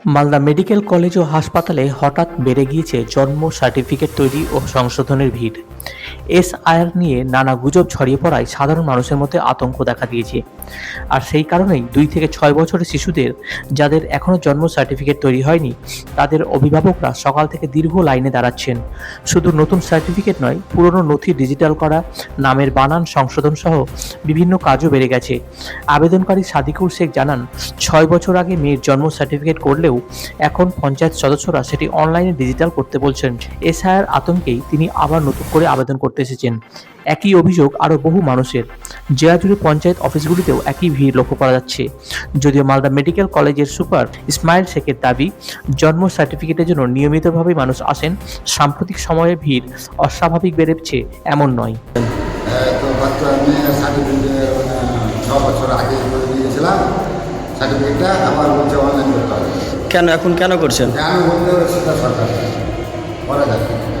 Malda medical college ও হাসপাতালে হঠাৎ বেড়ে গিয়েছে জন্ম সার্টিফিকেট তৈরি ও সংশোধনের ভিড়। এসআইআর নিয়ে নানা গুজব ছড়িয়ে পড়ায় সাধারণ মানুষের মধ্যে আতঙ্ক দেখা দিয়েছে। আর সেই কারণেই দুই থেকে ছয় বছরের শিশুদের, যাদের এখনও জন্ম সার্টিফিকেট তৈরি হয়নি, তাদের অভিভাবকরা সকাল থেকে দীর্ঘ লাইনে দাঁড়াচ্ছেন। শুধু নতুন সার্টিফিকেট নয়, পুরনো নথি ডিজিটাল করা, নামের বানান, সংশোধন সহ বিভিন্ন কাজও বেড়ে গেছে। আবেদনকারী সাদিকুর শেখ জানান, ছয় বছর আগে মেয়ের জন্ম সার্টিফিকেট করলেও এখন পঞ্চায়েত সদস্যরা সেটি অনলাইনে ডিজিটাল করতে বলছেন। এসআইআর আতঙ্কেই তিনি আবার নতুন করে আবেদন করতে এসেছেন। একই অভিযোগ আরও বহু মানুষের। জেলা জুড়ে পঞ্চায়েত অফিসগুলিতেও একই ভিড় লক্ষ্য করা যাচ্ছে। যদিও মালদা মেডিকেল কলেজের সুপার ইসমাইল শেখের দাবি জন্ম সার্টিফিকেটের জন্য নিয়মিতভাবেই মানুষ আসেন সাম্প্রতিক সময়ে ভিড় অস্বাভাবিক বেড়েছে এমন নয়। হ্যাঁ, তো বাচ্চা আমি সার্টিফিকেট ছ বছর আগে দিয়েছিলাম। সার্টিফিকেটটা আবার বলছে অনলাইন করতে হবে। কেন এখন কেন করছেন? কেন বলতে সরকার যাবে